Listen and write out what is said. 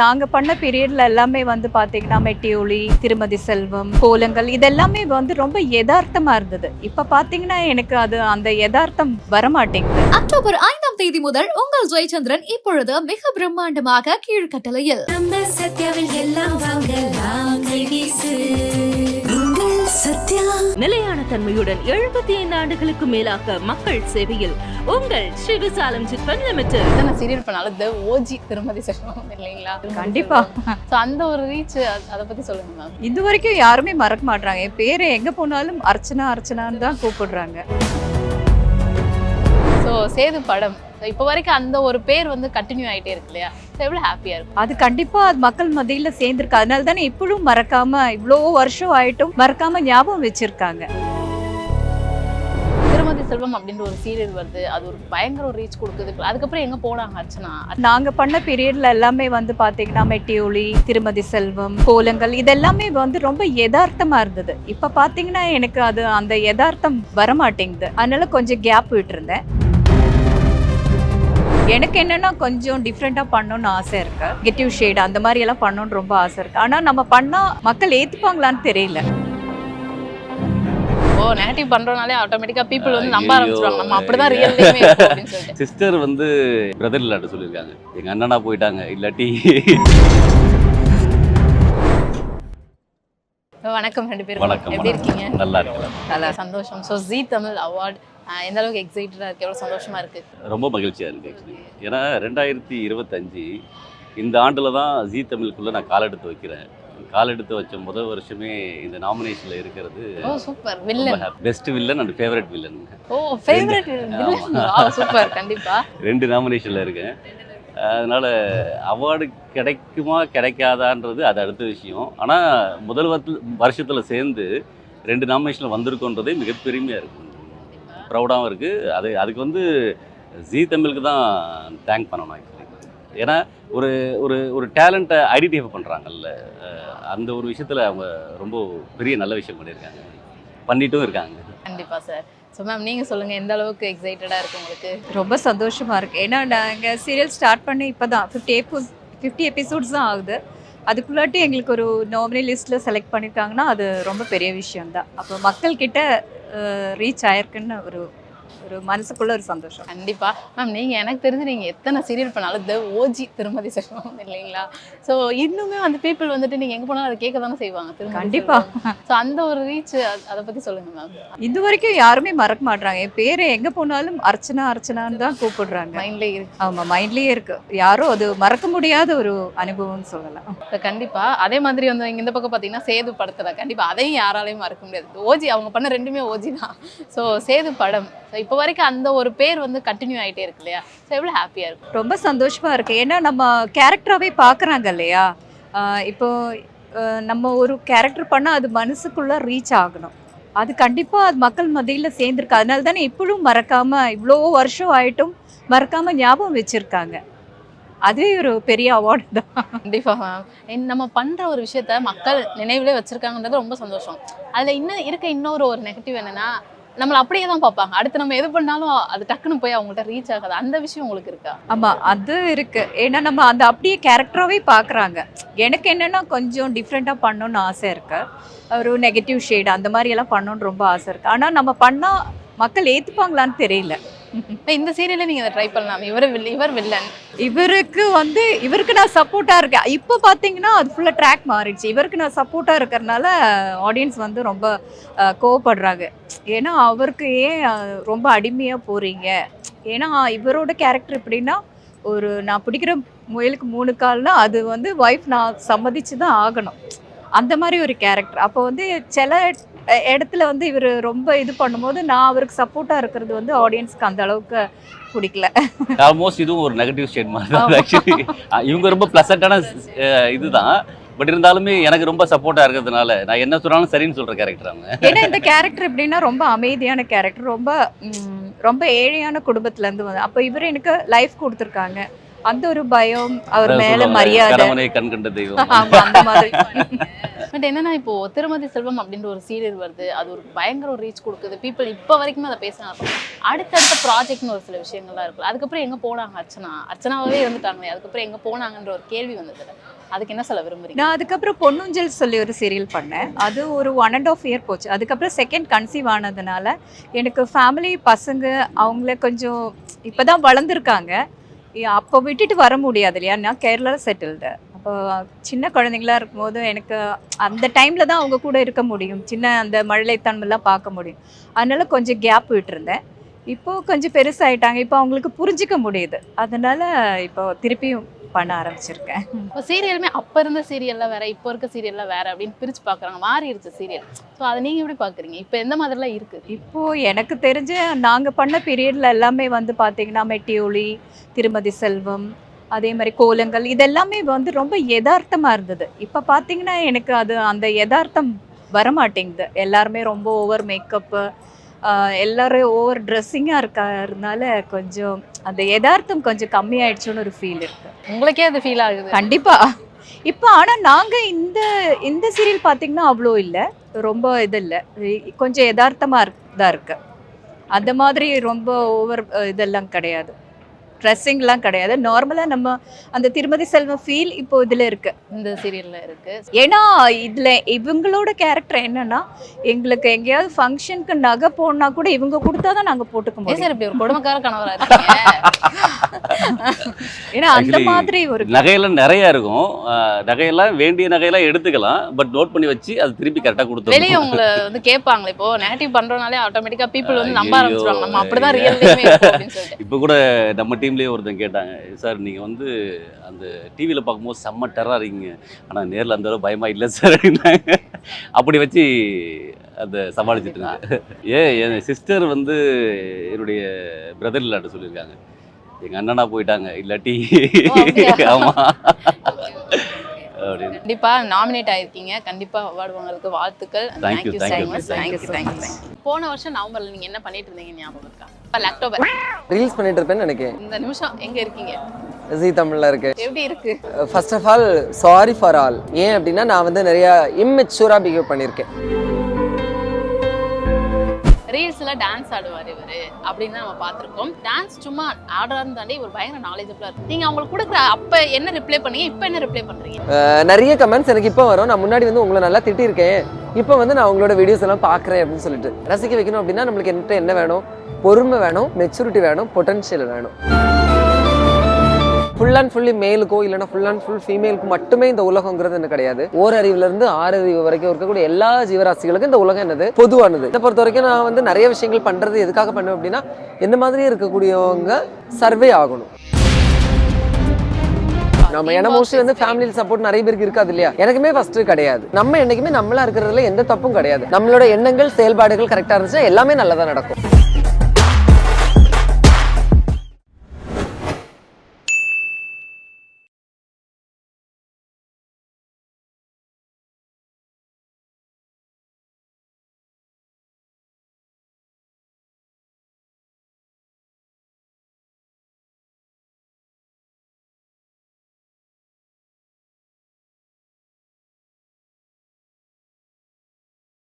நாங்க பண்ண பீரியட்ல எல்லாமே வந்து பாத்தீங்கன்னா மெட்டியொலி திருமதி செல்வம் கோலங்கள் இதெல்லாமே வந்து ரொம்ப யதார்த்தமா இருந்தது. இப்ப பாத்தீங்கன்னா எனக்கு அது அந்த யதார்த்தம் வரமாட்டேங்குது. அக்டோபர் ஐந்தாம் தேதி முதல் உங்கள் ஜெயச்சந்திரன் இப்பொழுது மிக பிரம்மாண்டமாக கீழ்கட்டளையில். நிலையான தன்மையுடன் எழுபத்தி ஐந்து ஆண்டுகளுக்கு மேலாக மக்கள் சேவையில் உங்கள் ஸ்ரீ விசாலம் சிட்ஃபண்ட் லிமிடெட். எத்தனை சீரியல் பண்ணாலும் த ஓஜி திருமதி செல்வம் இல்லைங்களா? கண்டிப்பா. ஸோ அந்த ஒரு ரீச் அதை பத்தி சொல்லுங்க மேம் இது வரைக்கும் யாருமே மறக்க மாட்றாங்க. என் பேரு எங்க போனாலும் அர்ச்சனா அர்ச்சனான்னு தான் கூப்பிடுறாங்க. ஸோ சேது படம். இப்போ வரைக்கும் அந்த ஒரு பேர் வந்து கண்டினியூ ஆயிட்டே இருக்கு இல்லையா? எவ்வளோ ஹாப்பியா இருக்கும்? அது கண்டிப்பா அது மக்கள் மத்தியில சேர்ந்திருக்கு. அதனால தானே இப்பவும் மறக்காம இவ்வளோ வருஷம் ஆயிட்டும் மறக்காம ஞாபகம் வச்சிருக்காங்க. திருமதி செல்வம் அப்படின்ற ஒரு சீரியல் வருது. அது ஒரு பயங்கர ஒரு ரீச் கொடுக்குது. அதுக்கப்புறம் எங்க போனாங்க அர்ச்சனா? நாங்க பண்ண பீரியட்ல எல்லாமே வந்து பாத்தீங்கன்னா மெட்டியொலி திருமதி செல்வம் கோலங்கள் இதெல்லாமே வந்து ரொம்ப யதார்த்தமா இருந்தது. இப்ப பாத்தீங்கன்னா எனக்கு அது அந்த யதார்த்தம் வரமாட்டேங்குது. அதனால கொஞ்சம் கேப் விட்டுருந்தேன். எனக்கு என்னன்னா கொஞ்சம் டிஃப்ரெண்டா பண்ணணும்னு ஆசை இருக்கு. கெட்டிவ் ஷேட் அந்த மாதிரி எல்லாம் பண்ணணும்னு ரொம்ப ஆசை இருக்கு. ஆனா நம்ம பண்ணா மக்கள் ஏத்துப்பாங்களான்னு தெரியல. ஓ நெகட்டிவ் பண்றதுனாலே ஆட்டோமேட்டிக்கா பீப்புள் வந்து நம்ப. ஆரம்பிச்சிருவாங்க. நம்ம அப்படிதான் சொல்லிட்டு. சிஸ்டர் வந்து பிரதர் இல்லாட்ட சொல்லியிருக்காங்க. எங்க அண்ணனா போயிட்டாங்க இல்லாட்டி வணக்கம் ரெண்டு பேரும் வணக்கம் எப்படி இருக்கீங்க? நல்லா இருக்கலாம் நல்லா சந்தோஷம். ஸோ ஜி தமிழ் அவார்ட் எந்த அளவுக்கு எக்ஸைட்டடா இருக்கு எவ்வளவு சந்தோஷமா இருக்கு? ரொம்ப மகிழ்ச்சியா இருக்கு ஆக்சுவலி ஏன்னா ரெண்டாயிரத்தி இருபத்தஞ்சு இந்த ஆண்டுல தான் ஜி தமிழுக்குள்ள நான் கால் எடுத்து வைக்கிறேன். கால் எடுத்து வச்ச முதல் வருஷமே இந்த நாமினேஷன்ல இருக்கிறது ஓ super villain best villain and favourite villain O favourite villain super கண்டிப்பா. ரெண்டு நாமினேஷன்ல இருக்கேன். அதனால அவார்டு கிடைக்குமா கிடைக்காதான்றது அது அடுத்த விஷயம். ஆனால் முதல் வருஷத்துல சேர்ந்து ரெண்டு நாமினேஷனில் வந்திருக்கோன்றதே மிக பெருமையாக இருக்கு. ப்ரௌடாகவும் இருக்குது அது அதுக்கு வந்து ஜீ தமிழுக்கு தான் தேங்க் பண்ணணும் ஆக்சுவலி ஏன்னா ஒரு ஒரு ஒரு டேலண்ட்டை ஐடென்டிஃபை பண்ணுறாங்கல்ல அந்த ஒரு விஷயத்தில் அவங்க ரொம்ப பெரிய நல்ல விஷயம் பண்ணியிருக்காங்க. பண்ணிட்டும் இருக்காங்க. கண்டிப்பாக சார் ஸோ மேம் நீங்கள் சொல்லுங்கள் எந்த அளவுக்கு எக்ஸைட்டடாக இருக்கு உங்களுக்கு? ரொம்ப சந்தோஷமாக இருக்குது ஏன்னா நாங்கள் சீரியல் ஸ்டார்ட் பண்ணி இப்போ தான் ஃபிஃப்டி எபிசோட் ஃபிஃப்டி எபிசோட்ஸ் தான் ஆகுது. அதுக்குள்ளாட்டி எங்களுக்கு ஒரு நாமினி லிஸ்ட்டில் செலக்ட் பண்ணியிருக்காங்கன்னா அது ரொம்ப பெரிய விஷயம்தான். அப்போ மக்கள்கிட்ட ரீச் ஆயிருக்குன்னு ஒரு ஒரு மனசுக்குள்ள ஒரு சந்தோஷம். கண்டிப்பா. மேம் நீங்க எனக்கு தெரிஞ்சு நீங்க எத்தனை சீரியல் பண்ணாலும் த ஓஜி திருமதி செல்வம் இல்லைங்களா? ஸோ இன்னுமே அந்த பீப்புள் வந்துட்டு நீங்க எங்க போனாலும் அதை கேட்க தானே செய்வாங்க கண்டிப்பா. ஸோ அந்த ஒரு ரீச் அதை பத்தி சொல்லுங்க மேம் இது வரைக்கும் யாருமே மறக்க மாட்றாங்க. என் பேரு எங்க போனாலும் அர்ச்சனா அர்ச்சனான்னு தான் கூப்பிடுறாங்க. மைண்ட்ல இருக்கு. ஆமா மைண்ட்லயே இருக்கு. யாரும் அது மறக்க முடியாத ஒரு அனுபவம்னு சொல்லலாம். கண்டிப்பா. அதே மாதிரி வந்து இங்க இந்த பக்கம் பாத்தீங்கன்னா சேது படத்துல கண்டிப்பா அதையும் யாராலையும் மறக்க முடியாது. ஓஜி அவங்க பண்ண ரெண்டுமே ஓஜி தான். ஸோ சேது படம். இப்போ வரைக்கும் அந்த ஒரு பேர் வந்து கண்டினியூ ஆயிட்டே இருக்கு இல்லையா? ஸோ எவ்வளவு ஹாப்பியா இருக்கும் ரொம்ப சந்தோஷமா இருக்கு. ஏன்னா நம்ம கேரக்டராகவே பார்க்குறாங்க இல்லையா? இப்போ நம்ம ஒரு கேரக்டர் பண்ணால் அது மனசுக்குள்ள ரீச் ஆகணும். அது கண்டிப்பாக அது மக்கள் மத்தியில் சேர்ந்துருக்கு. அதனால தானே இப்பவும் மறக்காம இவ்வளோ வருஷம் ஆயிட்டும் மறக்காம ஞாபகம் வச்சிருக்காங்க. அதுவே ஒரு பெரிய அவார்டு தான். கண்டிப்பா மேம் நம்ம பண்ற ஒரு விஷயத்த மக்கள் நினைவுல வச்சிருக்காங்கன்றது ரொம்ப சந்தோஷம். அதுல இன்னும் இருக்க இன்னொரு ஒரு நெகட்டிவ் என்னன்னா நம்மள அப்படியே தான் பார்ப்பாங்க. அடுத்து நம்ம எது பண்ணாலும் அது டக்குன்னு போய் அவங்கள்ட்ட ரீச் ஆகாது. அந்த விஷயம் உங்களுக்கு இருக்கா? ஆமாம் அது இருக்கு. ஏன்னா நம்ம அந்த அப்படியே கேரக்டராகவே பார்க்குறாங்க. எனக்கு என்னன்னா கொஞ்சம் டிஃப்ரெண்ட்டாக பண்ணணும்னு ஆசை இருக்கு. ஒரு நெகட்டிவ் ஷேடு அந்த மாதிரி எல்லாம் பண்ணணும்னு ரொம்ப ஆசை இருக்கு. ஆனால் நம்ம பண்ணால் மக்கள் ஏற்றுப்பாங்களான்னு தெரியல. இந்த சீரியல்ல நீங்க அதை ட்ரை பண்ணலாம். இவர் இவர் வில்லன் இவருக்கு வந்து இவருக்கு நான் சப்போர்ட்டாக இருக்கேன். இப்போ பாத்தீங்கன்னா அது ஃபுல்லாக ட்ராக் மாறிடுச்சு. இவருக்கு நான் சப்போர்ட்டாக இருக்கிறனால ஆடியன்ஸ் வந்து ரொம்ப கோவப்படுறாங்க. ஏன்னா அவருக்கு ஏன் ரொம்ப அடிமையாக போறீங்க? ஏன்னா இவரோட கேரக்டர் எப்படின்னா ஒரு நான் பிடிக்கிற முயலுக்கு மூணு கால்னா அது வந்து ஒய்ஃப் நான் சம்மதிச்சு தான் ஆகணும். அந்த மாதிரி ஒரு கேரக்டர் அப்போ வந்து சில இடத்துல வந்து இவர் ரொம்ப இது பண்ணும்போது நான் அவருக்கு சப்போர்ட்டாக இருக்கிறது வந்து ஆடியன்ஸ்க்கு அந்த அளவுக்கு பிடிக்கல. ஆல்மோஸ்ட் இதுவும் ஒரு நெகட்டிவ் ஸ்டேட் மாதிரி தான். ஆக்சுவலி இவங்க ரொம்ப ப்ளசண்ட்டான இதுதான். பட் இருந்தாலுமே எனக்கு ரொம்ப சப்போர்ட்டாக இருக்கிறதுனால நான் என்ன சொன்னாலும் சரின்னு சொல்கிற கேரக்டர் அவங்க. ஏன்னா இந்த கேரக்டர் எப்படின்னா ரொம்ப அமைதியான கேரக்டர் ரொம்ப ரொம்ப ஏழையான குடும்பத்துல இருந்து வந்து அப்ப இவர் எனக்கு லைஃப் கொடுத்துருக்காங்க. அந்த ஒரு பயம் அவர் மேல மரியாதை. கண் கண்ட தெய்வம். அந்த மாதிரி. பட் என்னன்னா இப்போ திருமதி செல்வம் அப்படின்ற ஒரு சீரியல் வருது. அது ஒரு பயங்கர ஒரு ரீச் கொடுக்குது. பீப்புள் இப்போ வரைக்குமே அதை பேசுறாங்க. அடுத்தடுத்த ப்ராஜெக்ட்னு ஒரு சில விஷயங்கள்லாம் இருக்கு. அதுக்கப்புறம் எங்க போனாங்க அர்ச்சனா? அர்ச்சனாவே இருந்துட்டாங்களே அதுக்கப்புறம் எங்க போனாங்கன்ற ஒரு கேள்வி வந்தது அதுக்கு என்ன சொல்ல விரும்புறீங்க? நான் அதுக்கப்புறம் பொன்னுஞ்சல் சொல்லி ஒரு சீரியல் பண்ணேன். அது ஒரு ஒன் அண்ட் ஆஃப் இயர் போச்சு. அதுக்கப்புறம் செகண்ட் கன்சீவ் ஆனதுனால எனக்கு ஃபேமிலி பசங்க அவங்கள கொஞ்சம் இப்போ தான் வளர்ந்துருக்காங்க. அப்போ விட்டுட்டு வர முடியாது இல்லையா? நான் கேரளாவில் செட்டில்டு அப்போ சின்ன குழந்தைங்களா இருக்கும்போது எனக்கு அந்த டைமில் தான் அவங்க கூட இருக்க முடியும். சின்ன அந்த மழலைத்தன்மைலாம் பார்க்க முடியும். அதனால கொஞ்சம் கேப் விட்டுருந்தேன். இப்போது கொஞ்சம் பெருசாயிட்டாங்க. இப்போ அவங்களுக்கு புரிஞ்சிக்க முடியுது. அதனால் இப்போ திருப்பியும் பண்ண ஆரம்பிச்சிருக்கேன். இப்போ சீரியலுமே அப்போ இருந்த சீரியல்ல வேற இப்போ இருக்க சீரியல்ல வேற அப்படின்னு பிரிச்சு பார்க்குறாங்க மாறிடுச்சு சீரியல். ஸோ அதை நீங்க எப்படி பார்க்குறீங்க இப்போ எந்த மாதிரிலாம் இருக்கு? இப்போ எனக்கு தெரிஞ்ச நாங்கள் பண்ண பீரியட்ல எல்லாமே வந்து பார்த்தீங்கன்னா மெட்டியோலி திருமதி செல்வம் அதே மாதிரி கோலங்கள் இதெல்லாமே வந்து ரொம்ப யதார்த்தமாக இருந்தது. இப்போ பார்த்தீங்கன்னா எனக்கு அது அந்த யதார்த்தம் வரமாட்டேங்குது. எல்லாருமே ரொம்ப ஓவர் மேக்கப்பு எல்லாரும் ஓவர் ட்ரெஸ்ஸிங்காக இருக்கிறதுனால கொஞ்சம் அந்த யதார்த்தம் கொஞ்சம் கம்மியாயிடுச்சுன்னு ஒரு ஃபீல் இருக்கு. உங்களுக்கே அது ஃபீல் ஆகுது. கண்டிப்பா. இப்போ ஆனா நாங்க இந்த இந்த சீரியல் பாத்தீங்கன்னா அவ்வளோ இல்லை. ரொம்ப இது இல்லை. கொஞ்சம் யதார்த்தமா இருக்கு- தான் இருக்கு. அந்த மாதிரி ரொம்ப ஓவர் இதெல்லாம் கிடையாது. ட்ரெஸ்ஸிங்லாம் கிடையாது. நார்மலாக நம்ம அந்த திருமதி செல்வம் ஃபீல் இப்போ இதில் இருக்கு. இந்த சீரியல்ல இருக்கு. ஏன்னா இதில் இவங்களோட கேரக்டர் என்னன்னா எங்களுக்கு எங்கேயாவது ஃபங்க்ஷனுக்கு நகை போனா கூட இவங்க கொடுத்தா தான் நாங்கள் போட்டுக்க முடியும் சார் இப்படி ஒரு கொடுமைக்கார கணவரா இருக்கீங்க? ஏன்னா அந்த மாதிரி ஒரு நகையெல்லாம் நிறைய இருக்கும். நகையெல்லாம் வேண்டிய நகையெல்லாம் எடுத்துக்கலாம். பட் நோட் பண்ணி வச்சு அது திருப்பி கரெக்டாக வெளியே கொடுத்துருவோம் உங்களை வந்து கேட்பாங்களே இப்போ நெகட்டிவ் பண்றதுனாலே ஆட்டோமேட்டிக்கா பீப்புள் வந்து நம்ப. ஆரம்பிச்சிருவாங்க. நம்ம அப்படிதான் சொல்லிட்டு. இப்போ கூட நம்ம டீம்லேயே ஒருத்தன் கேட்டாங்க சார் நீங்கள் வந்து அந்த டிவியில் பார்க்கும்போது செம்ம டெரரா இருக்கீங்க ஆனால் நேரில் அந்த அளவு பயமா இல்லை சார் அப்படி வச்சு அதை சமாளிச்சுட்டு இருந்தேன் ஏ என் சிஸ்டர் வந்து என்னுடைய பிரதர் இல்லாட்ட சொல்லியிருக்காங்க. எங்கள் அண்ணனா போயிட்டாங்க இல்லாட்டி? ஆமாம் அப்படின்னு. கண்டிப்பா நாமினேட் ஆயிருக்கீங்க. கண்டிப்பா அவார்டு உங்களுக்கு வாழ்த்துக்கள். Thank you thank you thank you, thank you போன வருஷம் நவம்பர்ல நீங்க என்ன பண்ணிட்டு இருந்தீங்க ஞாபகம் இருக்கா? இப்போ அக்டோபர் ரீல்ஸ் பண்ணிட்டு இருப்பேன்னு நினைக்கிறேன். இந்த நிமிஷம் எங்க இருக்கீங்க? ஜி தமிழ்ல இருக்கு. எப்படி இருக்கு? First of all sorry for all ஏன் அப்படின்னா நான் வந்து நிறைய இம்மெச்சூரா பிஹேவ் பண்ணியிருக்கேன். ரீல்ஸ்ல டான்ஸ் ஆடுவார் இவரு அப்படின்னு நம்ம பார்த்துருக்கோம். டான்ஸ் சும்மா ஆடுறாருன்னு தாண்டி ஒரு பயங்கர நாலேஜபிளாக இருக்கு நீங்க அவங்களுக்கு கொடுக்குற அப்போ என்ன ரிப்ளை பண்ணீங்க? இப்போ என்ன ரிப்ளை பண்ணுறீங்க நிறைய கமெண்ட்ஸ் எனக்கு இப்போ வரும். நான் முன்னாடி வந்து உங்களை நல்லா திட்டியிருக்கேன் இப்போ வந்து நான் உங்களோட வீடியோஸ் எல்லாம் பார்க்குறேன் அப்படின்னு சொல்லிட்டு. ரசிக்க வைக்கணும் அப்படின்னா நம்மளுக்கு என்கிட்ட என்ன வேணும்? பொறுமை வேணும் மெச்சூரிட்டி வேணும் பொட்டன்ஷியல் வேணும். ஃபுல் அண்ட் ஃபுல்லி மேலுக்கோ இல்லைனா ஃபுல் அண்ட் ஃபுல் ஃபீமேலுக்கு மட்டுமே இந்த உலகங்கிறது என்ன கிடையாது. ஓரறிவுல இருந்து ஆறறிவு வரைக்கும் இருக்கக்கூடிய எல்லா ஜீவராசிகளுக்கும் இந்த உலகம் என்னது? பொதுவானது. இதை பொறுத்த வரைக்கும் நான் வந்து நிறைய விஷயங்கள் பண்றது எதுக்காக பண்ணுவேன் அப்படின்னா என்ன மாதிரி இருக்கக்கூடியவங்க சர்வே ஆகணும். நம்ம ஏன்னா மோஸ்ட்லி வந்து ஃபேமிலி சப்போர்ட் நிறைய பேருக்கு இருக்காது இல்லையா? எனக்குமே ஃபர்ஸ்ட் கிடையாது. நம்ம என்னைக்குமே நம்மளா இருக்கிறதுல எந்த தப்பும் கிடையாது. நம்மளோட எண்ணங்கள் செயல்பாடுகள் கரெக்டா இருந்துச்சுன்னா எல்லாமே நல்லதா நடக்கும்.